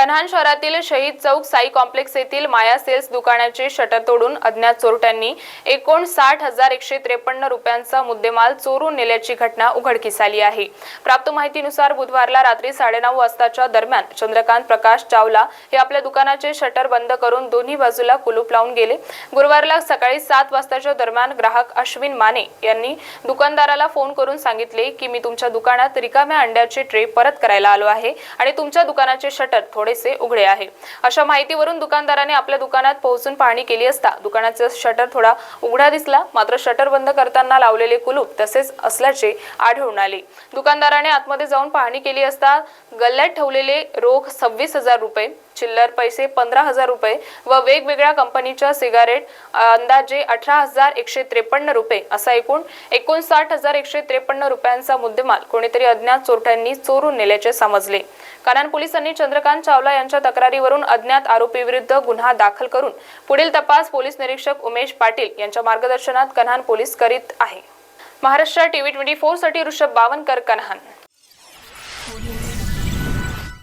कन्हान शहरातील शहीद चौक साई कॉम्प्लेक्स येथील माया सेल्स दुकानाचे शटर तोडून अज्ञात चोरट्यांनी एकोणसाठ हजार एकशे त्रेपन्न रुपयांचा मुद्देमाल चोरून नेल्याची घटना उघडकीस आली आहे. प्राप्त माहितीनुसार बुधवारला रात्री साडेनऊ वाजताच्या दरम्यान चंद्रकांत प्रकाश चावला हे आपल्या दुकानाचे शटर बंद करून दोन्ही बाजूला कुलूप लावून गेले. गुरुवारला सकाळी सात वाजताच्या दरम्यान ग्राहक अश्विन माने यांनी दुकानदाराला फोन करून सांगितले की मी तुमच्या दुकानात रिकाम्या अंड्याचे ट्रे परत करायला आलो आहे आणि तुमच्या दुकानाचे शटर थोडेसे उघडे आहे. अशा माहितीवरून दुकानदाराने आपल्या दुकानात पोहोचून पाहणी केली असता दुकानाचा शटर थोडा उघडा दिसला. मात्र शटर बंद करताना लावलेले कुलूप तसेच असल्याचे आढळून आले. दुकानदाराने आतमध्ये जाऊन पाहणी केली असता गल्ल्यात ठेवलेले रोख सव्वीस हजार रुपये चिल्लर पैसे पंधरा हजार रुपये व वेगवेगळ्या कंपनीच्या सिगारेट अंदाजे अठरा हजार एकशे त्रेपन्न रुपये असा एकूण एकोणसाठ हजार एकशे त्रेपन्न रुपयांचा मुद्देमाल कोणीतरी अज्ञात चोरट्यांनी चोरून नेल्याचे समजले. कनान पोलिसांनी चंद्रकांत चावला यांच्या तक्रारीवरून अज्ञात आरोपीविरुद्ध गुन्हा दाखल करून पुढील तपास पोलीस निरीक्षक उमेश पाटील यांच्या मार्गदर्शनात कन्हान पोलीस करीत आहे. महाराष्ट्र टीव्ही ट्वेंटी फोरसाठी ऋषभ बावनकर कन्हान.